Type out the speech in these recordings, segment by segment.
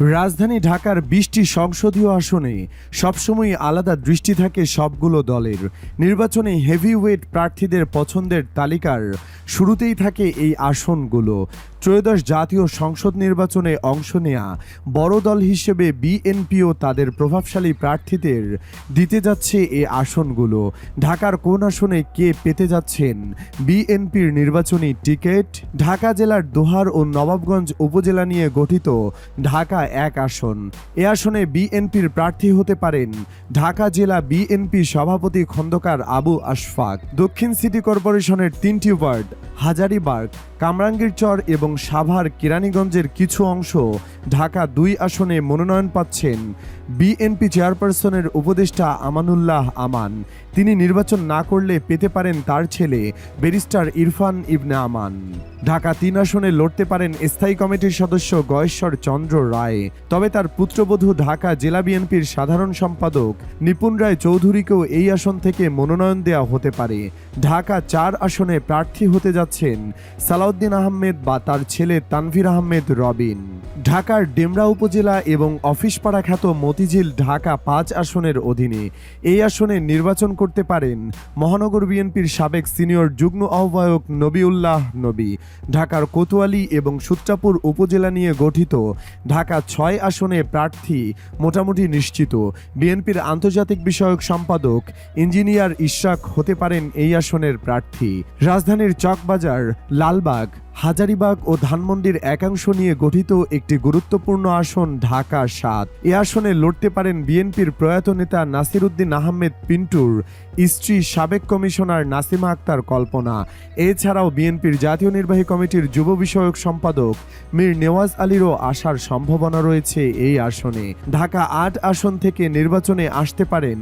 রাজধানী ঢাকার বিশটি সংসদীয় আসনে সবসময় আলাদা দৃষ্টি থাকে সবগুলো দলের। নির্বাচনে হেভিওয়েট প্রার্থীদের পছন্দের তালিকার শুরুতেই থাকে এই আসনগুলো। ত্রয়োদশ জাতীয় সংসদ নির্বাচনে অংশ নেয়া বড় দল হিসেবে বিএনপিও তাদের প্রভাবশালী প্রার্থীদের দিতে যাচ্ছে এই আসনগুলো। ঢাকার কোন আসনে কে পেতে যাচ্ছেন? বিএনপির নির্বাচনী টিকিট ঢাকা জেলার দোহার ও নবাবগঞ্জ উপজেলা নিয়ে গঠিত ঢাকা এক আসন। এ আসনে বিএনপির প্রার্থী হতে পারেন ঢাকা জেলা বিএনপি সভাপতি খন্দকার আবু আশফাক। দক্ষিণ সিটি কর্পোরেশনের তিনটি ওয়ার্ড হাজারিবাগ, কামরাঙ্গীরচর এবং সাভার কেরানীগঞ্জের কিছু অংশ ঢাকা দুই আসনে মনোনয়ন পাচ্ছেন। বিএনপি চেয়ারপারসনের উপদেষ্টা আমানুল্লাহ আমান। তিনি নির্বাচন না করলে পেতে পারেন তার ছেলে, ব্যারিস্টার ইরফান ইবনে আমান। ঢাকা তিন আসনে লড়তে পারেন স্থায়ী কমিটির সদস্য গয়েশ্বর চন্দ্র রায়। তবে তার পুত্রবধূ ঢাকা জেলা বিএনপির সাধারণ সম্পাদক নিপুণ রায় চৌধুরীকেও এই আসন থেকে মনোনয়ন দেওয়া হতে পারে। ঢাকা চার আসনে প্রার্থী হতে যাচ্ছেন সালাউদ্দিন আহমেদ বা তার ছেলে তানভীর আহমেদ রবিন। ঢাকার ডেমরা উপজেলা এবং অফিসপাড়া খ্যাত মতিঝিল ঢাকা পাঁচ আসনের অধীনে এই আসনে নির্বাচন করতে পারেন মহানগর বিএনপির সাবেক সিনিয়র যুগ্ম আহ্বায়ক নবিউল্লাহ নবী। ঢাকার কোতোয়ালি এবং সূত্রাপুর উপজেলা নিয়ে গঠিত ঢাকা ছয় আসনে প্রার্থী মোটামুটি নিশ্চিত। বিএনপির আন্তর্জাতিক বিষয়ক সম্পাদক ইঞ্জিনিয়ার ইশরাক হতে পারেন এই আসনের প্রার্থী। রাজধানীর চকবাজার লালবাগ। হাজারিবাগ ও ধানমন্ডির একাংশ নিয়ে গঠিত একটি গুরুত্বপূর্ণ আসন ঢাকা সাত। এ আসনে লড়তে পারেন বিএনপির প্রয়াত নেতা নাসির উদ্দিন আহমেদ পিন্টুর, স্ত্রী সাবেক কমিশনার নাসিমা আক্তার কল্পনা। এছাড়াও বিএনপির জাতীয় নির্বাহী কমিটির যুব বিষয়ক সম্পাদক মীর নেওয়াজ আলীরও আসার সম্ভাবনা রয়েছে এই আসনে। ঢাকা আট আসন থেকে নির্বাচনে আসতে পারেন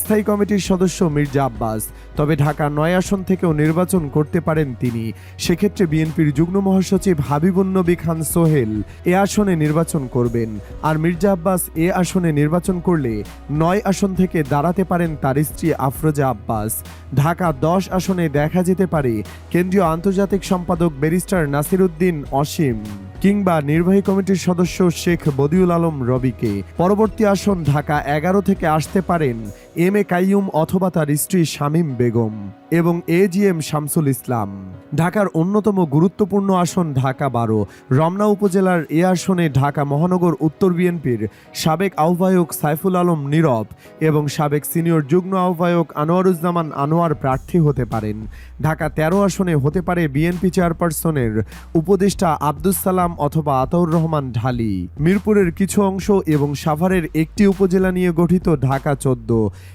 স্থায়ী কমিটির সদস্য মির্জা আব্বাস। তবে ঢাকা নয় আসন থেকেও নির্বাচন করতে পারেন তিনি। সেক্ষেত্রে বিএনপির যুগ্ম মহাসচিব হাবিবুন্নবী খান সোহেল এ আসনে নির্বাচন করবেন। আর মির্জা আব্বাস এ আসনে নির্বাচন করলে নয় আসন থেকে দাঁড়াতে পারেন তার স্ত্রী আফরোজা আব্বাস। ঢাকা দশ আসনে দেখা যেতে পারে কেন্দ্রীয় আন্তর্জাতিক সম্পাদক ব্যারিস্টার নাসিরুদ্দিন অসীম কিংবা নির্বাহী কমিটির সদস্য শেখ বদিউল আলম রবিকে। পরবর্তী আসন ঢাকা এগারো থেকে আসতে পারেন এম এ কাইয়ুম অথবা তার স্ত্রী শামীম বেগম এবং এ জি এম শামসুল ইসলাম। ঢাকার অন্যতম গুরুত্বপূর্ণ আসন ঢাকা বারো, রমনা উপজেলার এ আসনে ঢাকা মহানগর উত্তর বিএনপির সাবেক আহ্বায়ক সাইফুল আলম নীরব এবং সাবেক সিনিয়র যুগ্ম আহ্বায়ক আনোয়ারুজ্জামান আনোয়ার প্রার্থী হতে পারেন। ঢাকা তেরো আসনে হতে পারে বিএনপি চেয়ারপারসনের উপদেষ্টা আব্দুস সালাম অথবা আতাউর রহমান ঢালি। মিরপুরের কিছু অংশ এবং সাভারের একটি উপজেলা নিয়ে গঠিত ঢাকা চোদ্দ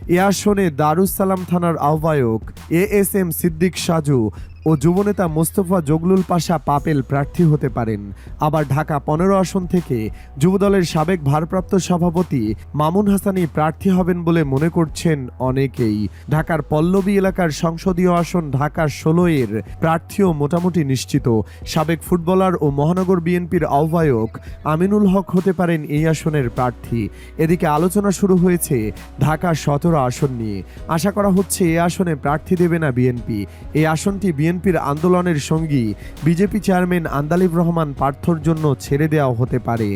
এ আসনে দারুসালাম থানার আহ্বায়ক A S M Siddique Saju ও যুবনেতা মোস্তফা জগলুল পাশা পাপেল প্রার্থী হতে পারেন। আবার ঢাকা পনেরো আসন থেকে যুবদলের সাবেক ভারপ্রাপ্ত সভাপতি মামুন হাসানি প্রার্থী হবেন বলে মনে করছেন অনেকেই। ঢাকার পল্লবী এলাকার সংসদীয় আসন ঢাকা ষোলো এর প্রার্থীও মোটামুটি নিশ্চিত। সাবেক ফুটবলার ও মহানগর বিএনপির আহ্বায়ক আমিনুল হক হতে পারেন এই আসনের প্রার্থী। এদিকে আলোচনা শুরু হয়েছে ঢাকা সতেরো আসন নিয়ে। আশা করা হচ্ছে এ আসনে প্রার্থী দেবে না বিএনপি। এই আসনটি বিএনপির আন্দোলনের সঙ্গী বিজেপি চেয়ারম্যান আন্দালিব রহমান পার্থর জন্য ছেড়ে দেওয়া হতে পারে।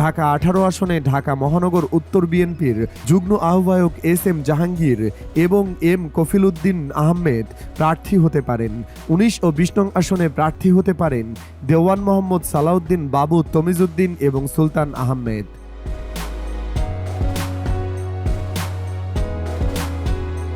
ঢাকা আঠারো আসনে ঢাকা মহানগর উত্তর বিএনপির যুগ্ম আহ্বায়ক এস এম জাহাঙ্গীর এবং এম কফিল উদ্দিন আহমেদ প্রার্থী হতে পারেন। উনিশ ও বিশ নং আসনে প্রার্থী হতে পারেন দেওয়ান মোহাম্মদ সালাউদ্দিন বাবু তমিজুদ্দিন এবং সুলতান আহমেদ।